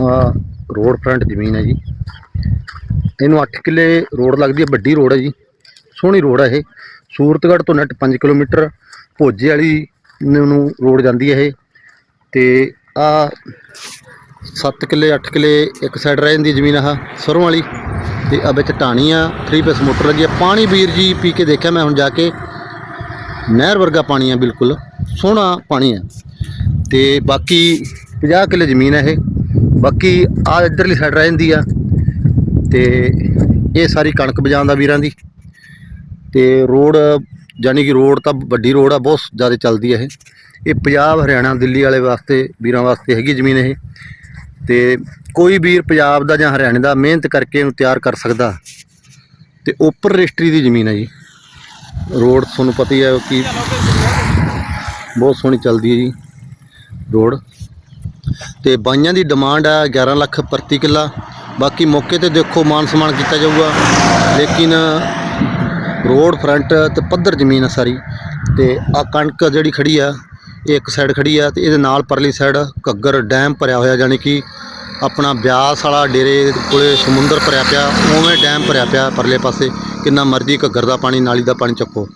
ਆ road front ਜ਼ਮੀਨ ਹੈ ਜੀ। ਇਹਨੂੰ 8 ਕਿੱਲੇ ਰੋਡ ਲੱਗਦੀ ਹੈ, ਵੱਡੀ ਰੋਡ ਹੈ ਜੀ। ਸੋਹਣੀ ਰੋਡ ਹੈ ਇਹ। ਸੂਰਤਗੜ੍ਹ ਤੋਂ ਨੈਟ 5 ਕਿਲੋਮੀਟਰ, ਭੋਜੇ ਵਾਲੀ ਨੂੰ ਰੋਡ ਜਾਂਦੀ ਹੈ ਇਹ। ਤੇ ਆ 7 ਕਿੱਲੇ 8 ਕਿੱਲੇ ਇੱਕ ਸਾਈਡ ਰਹਿ ਜਾਂਦੀ ਜ਼ਮੀਨ ਆਹ, ਸਰੋਂ ਵਾਲੀ। ਤੇ ਆ ਵਿੱਚ ਢਾਣੀ ਆ 3 ਪੇਸ ਮੋਟਰ ਲੱਗੀ ਆ ਪਾਣੀ ਵੀਰ ਜੀ ਪੀ ਕੇ ਦੇਖਿਆ ਮੈਂ ਹੁਣ ਜਾ ਕੇ। ਨਹਿਰ ਵਰਗਾ ਪਾਣੀ ਆ ਬਿਲਕੁਲ। ਸੋਹਣਾ ਪਾਣੀ ਆ ਤੇ ਬਾਕੀ 50 ਕਿੱਲੇ ਜ਼ਮੀਨ ਹੈ ਇਹ। ਬਾਕੀ ਆ ਇਧਰਲੀ ਸਾਈਡ ਰਹਿ ਜਾਂਦੀ ਆ ਤੇ ਇਹ ਸਾਰੀ ਕਣਕ ਬਜਾਉਂਦਾ ਵੀਰਾਂ ਦੀ। ਤੇ ਰੋਡ ਯਾਨੀ ਕਿ ਰੋਡ ਤਾਂ ਵੱਡੀ ਰੋਡ ਆ, ਬਹੁਤ ਜ਼ਿਆਦਾ ਚੱਲਦੀ ਹੈ ਇਹ। ਇਹ ਪੰਜਾਬ, ਹਰਿਆਣਾ, ਦਿੱਲੀ ਵਾਲੇ ਵਾਸਤੇ, ਵੀਰਾਂ ਵਾਸਤੇ ਹੈਗੀ ਜ਼ਮੀਨ ਇਹ। ਤੇ ਕੋਈ ਵੀਰ ਪੰਜਾਬ ਦਾ ਜਾਂ ਹਰਿਆਣੇ ਦਾ ਮਿਹਨਤ ਕਰਕੇ ਇਹਨੂੰ ਤਿਆਰ ਕਰ ਸਕਦਾ। ਤੇ ਉੱਪਰ ਰਜਿਸਟਰੀ ਦੀ ਜ਼ਮੀਨ ਹੈ ਜੀ। ਰੋਡ ਤੁਹਾਨੂੰ ਪਤਾ ਹੀ ਹੈ ਕਿ ਬਹੁਤ ਸੋਹਣੀ ਚੱਲਦੀ ਹੈ ਜੀ ਰੋਡ। ਤੇ ਬਾਈਆਂ ਦੀ ਡਿਮਾਂਡ ਆ 11 ਲੱਖ ਪ੍ਰਤੀ ਕਿੱਲਾ। ਬਾਕੀ ਮੌਕੇ ਤੇ ਦੇਖੋ ਮਾਨ ਸਨਮਾਨ ਕੀਤਾ ਜਾਊਗਾ। ਲੇਕਿਨ ਰੋਡ ਫਰੰਟ ਤੇ ਪੱਧਰ ਜ਼ਮੀਨ ਆ ਸਾਰੀ। ਤੇ ਆ ਕਣਕ ਜਿਹੜੀ ਖੜੀ ਆ, ਇਹ ਇੱਕ ਸਾਈਡ ਖੜੀ ਆ ਤੇ ਇਹਦੇ ਨਾਲ ਪਰਲੀ ਸਾਈਡ ਘੱਗਰ ਡੈਮ ਭਰਿਆ ਹੋਇਆ ਜਾਨੀ ਕਿ ਆਪਣਾ ਬਿਆਸ ਵਾਲਾ ਡੇਰੇ ਕੋਲੇ ਸਮੁੰਦਰ ਭਰਿਆ ਪਿਆ, ਉਵੇਂ ਡੈਮ ਭਰਿਆ ਪਿਆ ਪਰਲੇ ਪਾਸੇ। ਕਿੰਨਾ ਮਰਜ਼ੀ ਘੱਗਰ ਦਾ ਪਾਣੀ, ਨਾਲੀ ਦਾ ਪਾਣੀ ਚੱਕੋ।